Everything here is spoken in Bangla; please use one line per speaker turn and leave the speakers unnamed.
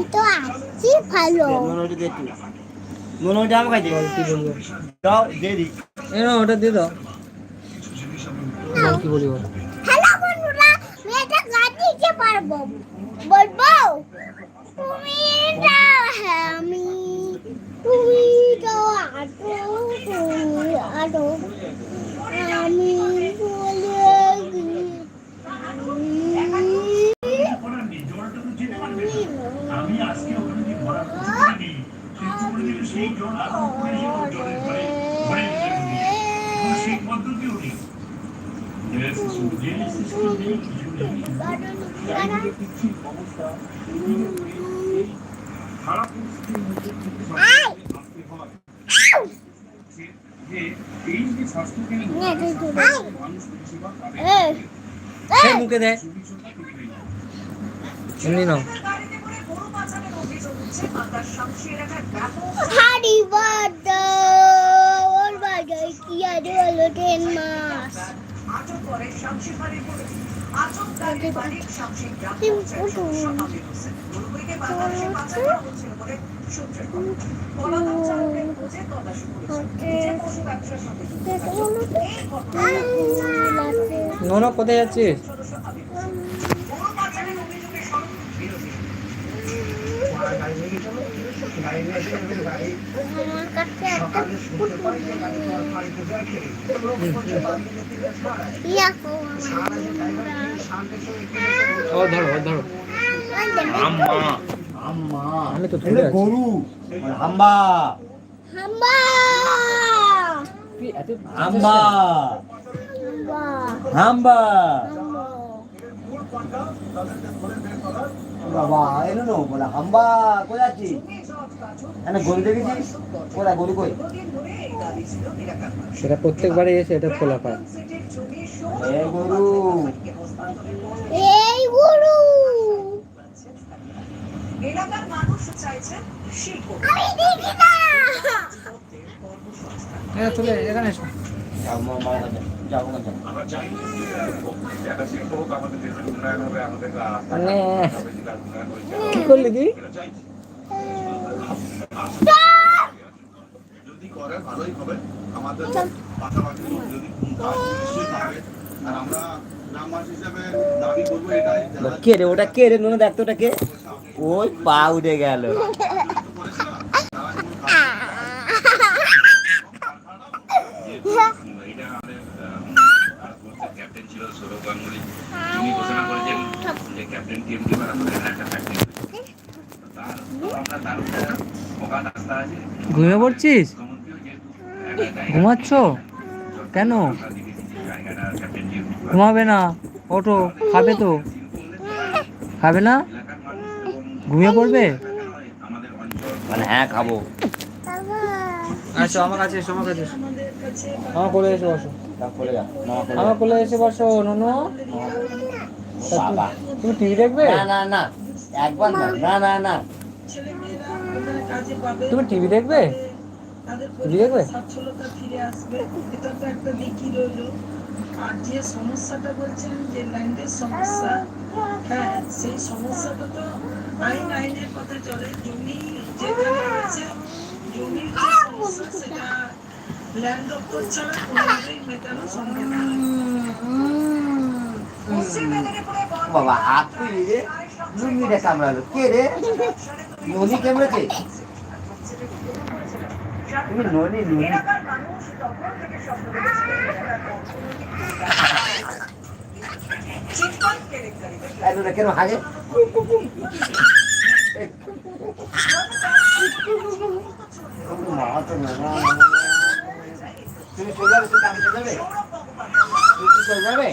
আমি তো আছি ভালো।
মনোটা দে একটু। মনোটা আমাকে দে
কি বলব?
দাও দে দি।
এ ওটা দিয়ে দাও। কি বলি
হ্যালো বন্ধুরা আমি একটা গান দিতে পারব। বলব? তুমি হ্যাঁ আমি তুমি তো আটো আটো আমি বলে
আমি আজকে ওখানে যে ভরা খুঁজে নিই কিন্তু করে দিলে সেই জল আর পুকুরে যেন
হারি ওর বাজায় কি আছে হলো টেন মাস।
নোনা কোথায় যাচ্ছিস
আমার কাছে একটা পুতুল ইয়াকো
ও ধরো ধরো।
আম্মা। আম্মা।
আমি তো।
গরু।
তুই
হাম্বা।
হাম্বা।
হাম্বা।
হাম্বা।
বাবা এলো নো বলে হাম্বা কোথায় আছিস? এখানে গরু দেখেছিস? কোথায় গরু কই?
সেটা প্রত্যেকবারই এসে এটা খোলা পায়।
গরু।
এই গুরু।
এলাকার মানুষ চাইছেন শিল্প।
আমি দেখি না।
হ্যাঁ চলে এখানে এসো। মানে কি করলি
যদি করে ভালোই হবে। আমাদের পাশাপাশি যদি আর আমরা যারা
কে রে ওটা কে রে? নোনা দেখতো ওটা কে? ওই পা উঠে গেল।
যে ক্যাপ্টেন আমাদের একটা ফ্যাক্টরি তার আমরা তার উপরে অগাধ আস্থা আছে।
ঘুমিয়ে পড়ছিস? ঘুমাচ্ছ? কেন? ঘুমাবে না। ওঠো খাবে তো। খাবে না? ঘুমিয়ে পড়বে?
মানে হ্যাঁ খাব।
আচ্ছা আমার কাছে এসো আমার কাছে এসো। আমার কোলে এসে বসো। আমার কোলে এসে বসো ননু।
বাবা।
তুমি টিভি দেখবে?
না না না। একবার না না না না।
তুমি টিভি দেখবে? টিভি দেখবে?
সচ্ছলতা ফিরে আসবে এটা তো একটা দিকই রইল আর যে সমস্যাটা বলছেন যে ল্যান্ডের সমস্যা হ্যাঁ সেই সমস্যাটা তো আইন আইনের কথা চলে জমি যেখানে রয়েছে জমির যে সমস্যা সেটা ল্যান্ড দপ্তর ছাড়া কোনোভাবেই মেটানো সম্ভব নয় পশ্চিম মেদিনীপুরে বন
বাবা, হাত তুই রে। লুঙ্গিটা কামড়ালো কে রে? ননি কামড়েছে তুমি ননি ননি। কেন না। তুমি চলে যাবে, তুমি চলে যাবে? তুমি চলে যাবে?